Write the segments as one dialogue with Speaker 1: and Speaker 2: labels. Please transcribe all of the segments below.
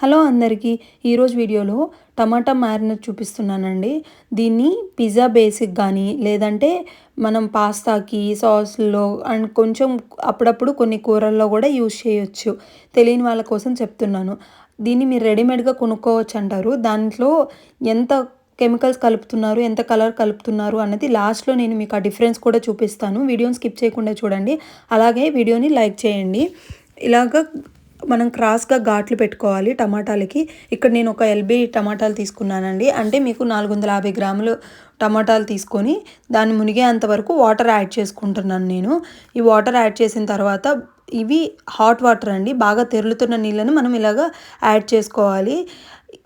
Speaker 1: Hello అందరికీ ఈరోజు వీడియోలో టమాటా మ్యారినేట్ చూపిస్తున్నానండి. దీన్ని పిజ్జా బేసిక్ కానీ లేదంటే మనం పాస్తాకి సాస్లో అండ్ కొంచెం అప్పుడప్పుడు కొన్ని కూరల్లో కూడా యూజ్ చేయొచ్చు. తెలియని వాళ్ళ కోసం చెప్తున్నాను. దీన్ని మీరు రెడీమేడ్గా కొనుక్కోవచ్చు అంటారు దాంట్లో ఎంత కెమికల్స్ కలుపుతున్నారు ఎంత కలర్ కలుపుతున్నారు అన్నది లాస్ట్లో నేను మీకు ఆ డిఫరెన్స్ కూడా చూపిస్తాను. వీడియోని స్కిప్ చేయకుండా చూడండి. అలాగే వీడియోని లైక్ చేయండి. ఇలాగ మనం క్రాస్గా ఘాట్లు పెట్టుకోవాలి టమాటాలకి. ఇక్కడ నేను ఒక ఎల్బీ టమాటాలు తీసుకున్నానండి. అంటే మీకు నాలుగు వందల యాభై గ్రాములు టమాటాలు తీసుకొని దాన్ని మునిగేంత వరకు వాటర్ యాడ్ చేసుకుంటున్నాను నేను. ఈ వాటర్ యాడ్ చేసిన తర్వాత ఇవి హాట్ వాటర్ అండి. బాగా తెరులుతున్న నీళ్ళని మనం ఇలాగ యాడ్ చేసుకోవాలి.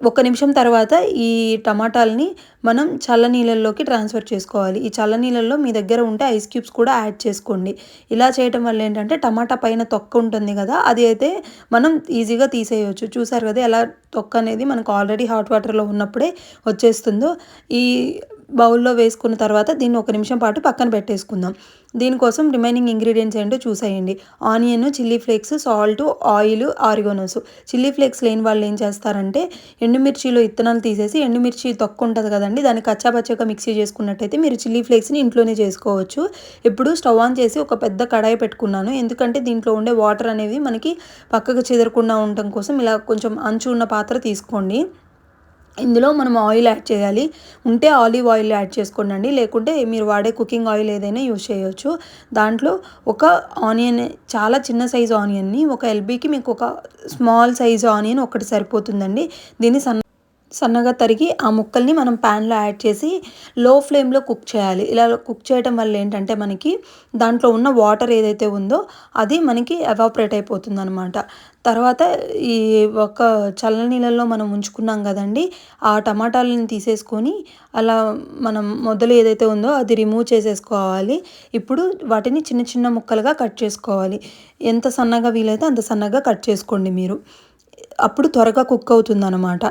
Speaker 1: ఒక నిమిషం తర్వాత ఈ టమాటాలని మనం చల్ల నీళ్ళల్లోకి ట్రాన్స్ఫర్ చేసుకోవాలి. ఈ చల్ల నీళ్ళల్లో మీ దగ్గర ఉంటే ఐస్ క్యూబ్స్ కూడా యాడ్ చేసుకోండి. ఇలా చేయటం వల్ల ఏంటంటే టమాటా పైన తొక్క ఉంటుంది కదా అది అయితే మనం ఈజీగా తీసేయవచ్చు చూసారు కదా ఎలా తొక్క అనేది మనకు ఆల్రెడీ హాట్ వాటర్లో ఉన్నప్పుడే వచ్చేస్తుందో. ఈ బౌల్లో వేసుకున్న తర్వాత దీన్ని ఒక నిమిషం పాటు పక్కన పెట్టేసుకుందాం. దీనికోసం రిమైనింగ్ ఇంగ్రీడియంట్స్ ఏంటో చూసేయండి. Onion chilli flakes salt oil oregano. Chilli flakes లేని వాళ్ళు ఏం చేస్తారంటే ఎండుమిర్చిలో ఇత్తనాలు తీసేసి ఎండుమిర్చి తొక్క ఉంటుంది కదండి దాన్ని కచ్చాపచ్చగా మిక్సీ చేసుకున్నట్టయితే మీరు చిల్లీ ఫ్లేక్స్ని ఇంట్లోనే చేసుకోవచ్చు. ఇప్పుడు స్టవ్ ఆన్ చేసి ఒక పెద్ద కడాయి పెట్టుకున్నాను. ఎందుకంటే దీంట్లో ఉండే వాటర్ అనేవి మనకి పక్కకు చెదరకుండా ఉండటం కోసం ఇలా కొంచెం అంచు ఉన్న పాత్ర తీసుకోండి. ఇందులో మనం ఆయిల్ యాడ్ చేయాలి. ఉంటే ఆలివ్ ఆయిల్ యాడ్ చేసుకోండి లేకుంటే మీరు వాడే కుకింగ్ ఆయిల్ ఏదైనా యూజ్ చేయవచ్చు దాంట్లో ఒక ఆనియన్ చాలా చిన్న సైజు ఆనియన్ని ఒక ఎల్బీకి మీకు ఒక స్మాల్ సైజు ఆనియన్ ఒకటి సరిపోతుందండి. దీన్ని సన్న సన్నగా తరిగి ఆ ముక్కల్ని మనం ప్యాన్లో యాడ్ చేసి లో ఫ్లేమ్లో కుక్ చేయాలి. ఇలా కుక్ చేయడం వల్ల ఏంటంటే మనకి దాంట్లో ఉన్న వాటర్ ఏదైతే ఉందో అది మనకి ఎవాపరేట్ అయిపోతుంది అనమాట తర్వాత ఈ ఒక చల్ల నీళ్ళల్లో మనం ఉంచుకున్నాం కదండి ఆ టమాటాలను తీసేసుకొని అలా మనం మొదలు ఏదైతే ఉందో అది రిమూవ్ చేసేసుకోవాలి. ఇప్పుడు వాటిని చిన్న చిన్న ముక్కలుగా కట్ చేసుకోవాలి. ఎంత సన్నగా వీలైతే అంత సన్నగా కట్ చేసుకోండి మీరు. అప్పుడు త్వరగా కుక్ అవుతుంది అనమాట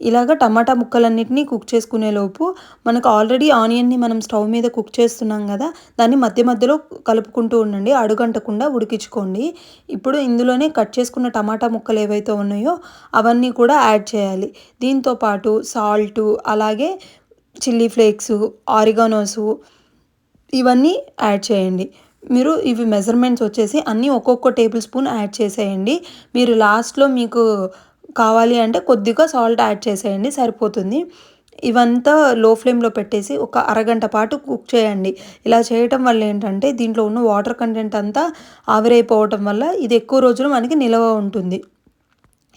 Speaker 1: ఇలాగ టమాటా ముక్కలన్నిటినీ కుక్ చేసుకునేలోపు మనకు ఆల్రెడీ ఆనియన్ని మనం స్టవ్ మీద కుక్ చేస్తున్నాం కదా దాన్ని మధ్య మధ్యలో కలుపుకుంటూ ఉండండి అడుగంటకుండా ఉడికించుకోండి. ఇప్పుడు ఇందులోనే కట్ చేసుకున్న టమాటా ముక్కలు ఏవైతే ఉన్నాయో అవన్నీ కూడా యాడ్ చేయాలి. దీంతో పాటు సాల్టు అలాగే చిల్లీ ఫ్లేక్స్ ఆరిగానోసు ఇవన్నీ యాడ్ చేయండి. మీరు ఇవి మెజర్మెంట్స్ వచ్చేసి అన్నీ ఒక్కొక్క టేబుల్ స్పూన్ యాడ్ చేసేయండి. మీరు లాస్ట్లో మీకు కావాలి అంటే కొద్దిగా సాల్ట్ యాడ్ చేసేయండి సరిపోతుంది. ఇవంతా లో ఫ్లేమ్లో పెట్టేసి ఒక అరగంట పాటు కుక్ చేయండి. ఇలా చేయటం వల్ల ఏంటంటే దీంట్లో ఉన్న వాటర్ కంటెంట్ అంతా ఆవిరైపోవటం వల్ల ఇది ఎక్కువ రోజులు మనకి నిల్వ ఉంటుంది.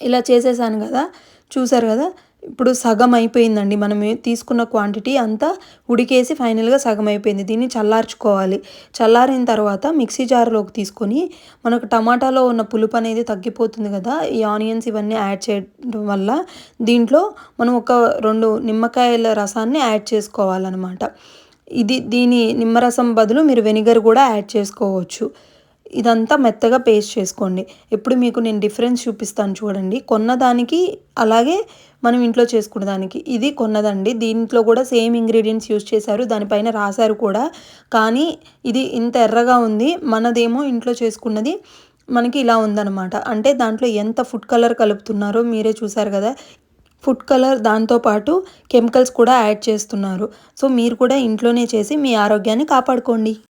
Speaker 1: ఇలా చేసేసాను కదా చూసారు కదా? ఇప్పుడు సగం అయిపోయిందండి. మనం తీసుకున్న క్వాంటిటీ అంతా ఉడికేసి ఫైనల్గా సగం అయిపోయింది. దీన్ని చల్లార్చుకోవాలి. చల్లారిన తర్వాత మిక్సీ జార్లోకి తీసుకొని మనకు టమాటాలో ఉన్న పులుపు అనేది తగ్గిపోతుంది కదా ఈ ఆనియన్స్ ఇవన్నీ యాడ్ చేయడం వల్ల దీంట్లో మనం ఒక రెండు నిమ్మకాయల రసాన్ని యాడ్ చేసుకోవాలన్నమాట. ఇది దీని నిమ్మరసం బదులు మీరు వెనిగర్ కూడా యాడ్ చేసుకోవచ్చు. ఇదంతా మెత్తగా పేస్ట్ చేసుకోండి. ఎప్పుడు మీకు నేను డిఫరెన్స్ చూపిస్తాను చూడండి. కొన్నదానికి అలాగే మనం ఇంట్లో చేసుకునే దానికి ఇది కొన్నదండి. దీంట్లో కూడా సేమ్ ఇంగ్రీడియంట్స్ యూజ్ చేశారు. దానిపైన రాశారు కూడా. కానీ ఇది ఇంత ఎర్రగా ఉంది. మనదేమో ఇంట్లో చేసుకున్నది మనకి ఇలా ఉందన్నమాట. అంటే దాంట్లో ఎంత ఫుడ్ కలర్ కలుపుతున్నారో మీరే చూసారు కదా. ఫుడ్ కలర్ దాంతోపాటు కెమికల్స్ కూడా యాడ్ చేస్తున్నారు. సో మీరు కూడా ఇంట్లోనే చేసి మీ ఆరోగ్యాన్ని కాపాడుకోండి.